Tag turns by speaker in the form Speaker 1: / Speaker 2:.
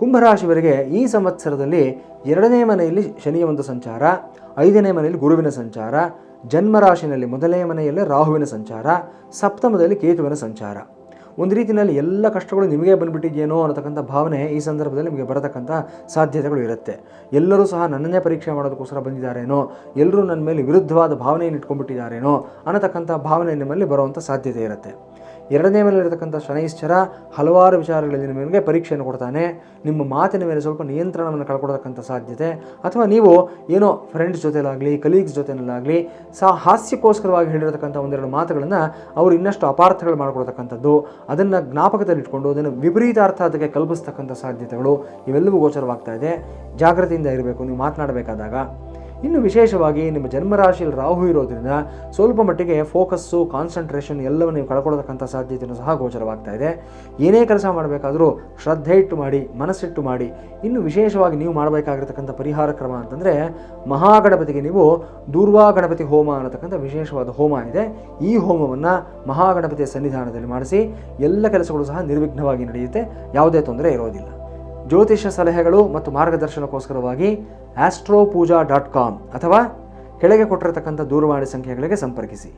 Speaker 1: ಕುಂಭರಾಶಿಯವರಿಗೆ ಈ ಸಂವತ್ಸರದಲ್ಲಿ ಎರಡನೇ ಮನೆಯಲ್ಲಿ ಶನಿಯ ಒಂದು ಸಂಚಾರ, ಐದನೇ ಮನೆಯಲ್ಲಿ ಗುರುವಿನ ಸಂಚಾರ, ಜನ್ಮರಾಶಿನಲ್ಲಿ ಮೊದಲನೇ ಮನೆಯಲ್ಲಿ ರಾಹುವಿನ ಸಂಚಾರ, ಸಪ್ತಮದಲ್ಲಿ ಕೇತುವಿನ ಸಂಚಾರ. ಒಂದು ರೀತಿಯಲ್ಲಿ ಎಲ್ಲ ಕಷ್ಟಗಳು ನಿಮಗೆ ಬಂದುಬಿಟ್ಟಿದೆಯೇನೋ ಅನ್ನತಕ್ಕಂಥ ಭಾವನೆ ಈ ಸಂದರ್ಭದಲ್ಲಿ ನಿಮಗೆ ಬರತಕ್ಕಂಥ ಸಾಧ್ಯತೆಗಳು ಇರುತ್ತೆ. ಎಲ್ಲರೂ ಸಹ ನನ್ನನ್ನೇ ಪರೀಕ್ಷೆ ಮಾಡೋದಕ್ಕೋಸ್ಕರ ಬಂದಿದ್ದಾರೇನೋ, ಎಲ್ಲರೂ ನನ್ನ ಮೇಲೆ ವಿರುದ್ಧವಾದ ಭಾವನೆಯನ್ನು ಇಟ್ಕೊಂಡ್ಬಿಟ್ಟಿದ್ದಾರೇನೋ ಅನ್ನತಕ್ಕಂಥ ಭಾವನೆ ನಿಮ್ಮಲ್ಲಿ ಬರುವಂಥ ಸಾಧ್ಯತೆ ಇರುತ್ತೆ. ಎರಡನೇ ಮೇಲಿರತಕ್ಕಂಥ ಶನೈಶ್ಚರ ಹಲವಾರು ವಿಚಾರಗಳಲ್ಲಿ ನಿಮಗೆ ಪರೀಕ್ಷೆಯನ್ನು ಕೊಡ್ತಾನೆ. ನಿಮ್ಮ ಮಾತಿನ ಮೇಲೆ ಸ್ವಲ್ಪ ನಿಯಂತ್ರಣವನ್ನು ಕಳ್ಕೊಡತಕ್ಕಂಥ ಸಾಧ್ಯತೆ. ಅಥವಾ ನೀವು ಏನೋ ಫ್ರೆಂಡ್ಸ್ ಜೊತೆಲಾಗಲಿ ಕಲೀಗ್ಸ್ ಜೊತೆಯಲ್ಲಾಗಲಿ ಸಹ ಹಾಸ್ಯಕ್ಕೋಸ್ಕರವಾಗಿ ಹೇಳಿರತಕ್ಕಂಥ ಒಂದೆರಡು ಮಾತುಗಳನ್ನು ಅವರು ಇನ್ನಷ್ಟು ಅಪಾರ್ಥಗಳು ಮಾಡಿಕೊಡ್ತಕ್ಕಂಥದ್ದು. ಅದನ್ನು ಜ್ಞಾಪಕದಲ್ಲಿಟ್ಕೊಂಡು ಅದನ್ನು ವಿಪರೀತಾರ್ಥ ಅದಕ್ಕೆ ಕಲ್ಪಿಸ್ತಕ್ಕಂಥ ಸಾಧ್ಯತೆಗಳು ಇವೆಲ್ಲವೂ ಗೋಚರವಾಗ್ತಾ ಇದೆ. ಜಾಗ್ರತೆಯಿಂದ ಇರಬೇಕು, ನೀವು ಮಾತನಾಡಬೇಕಾದಾಗ. ಇನ್ನು ವಿಶೇಷವಾಗಿ ನಿಮ್ಮ ಜನ್ಮರಾಶಿಯಲ್ಲಿ ರಾಹು ಇರೋದ್ರಿಂದ ಸ್ವಲ್ಪ ಮಟ್ಟಿಗೆ ಫೋಕಸ್ಸು, ಕಾನ್ಸಂಟ್ರೇಷನ್ ಎಲ್ಲವನ್ನು ನೀವು ಕಳ್ಕೊಳ್ಳತಕ್ಕಂಥ ಸಾಧ್ಯತೆಯೂ ಸಹ ಗೋಚರವಾಗ್ತಾ ಇದೆ. ಏನೇ ಕೆಲಸ ಮಾಡಬೇಕಾದರೂ ಶ್ರದ್ಧೆ ಇಟ್ಟು ಮಾಡಿ, ಮನಸ್ಸಿಟ್ಟು ಮಾಡಿ, ಇನ್ನು ವಿಶೇಷವಾಗಿ ನೀವು ಮಾಡಬೇಕಾಗಿರ್ತಕ್ಕಂಥ ಪರಿಹಾರ ಕ್ರಮ ಅಂತಂದರೆ ಮಹಾಗಣಪತಿಗೆ ನೀವು ದೂರ್ವಾ ಗಣಪತಿ ಹೋಮ ಅನ್ನತಕ್ಕಂಥ ವಿಶೇಷವಾದ ಹೋಮ ಇದೆ. ಈ ಹೋಮವನ್ನು ಮಹಾಗಣಪತಿಯ ಸನ್ನಿಧಾನದಲ್ಲಿ ಮಾಡಿಸಿ ಎಲ್ಲ ಕೆಲಸಗಳು ಸಹ ನಿರ್ವಿಘ್ನವಾಗಿ ನಡೆಯುತ್ತೆ. ಯಾವುದೇ ತೊಂದರೆ ಇರೋದಿಲ್ಲ. ಜ್ಯೋತಿಷ ಸಲಹೆಗಳು ಮತ್ತು ಮಾರ್ಗದರ್ಶನಕ್ಕೋಸ್ಕರವಾಗಿ ಆಸ್ಟ್ರೋ ಪೂಜಾ ಡಾಟ್ ಕಾಮ್ ಅಥವಾ ಕೆಳಗೆ ಕೊಟ್ಟಿರತಕ್ಕಂಥ ದೂರವಾಣಿ ಸಂಖ್ಯೆಗಳಿಗೆ ಸಂಪರ್ಕಿಸಿ.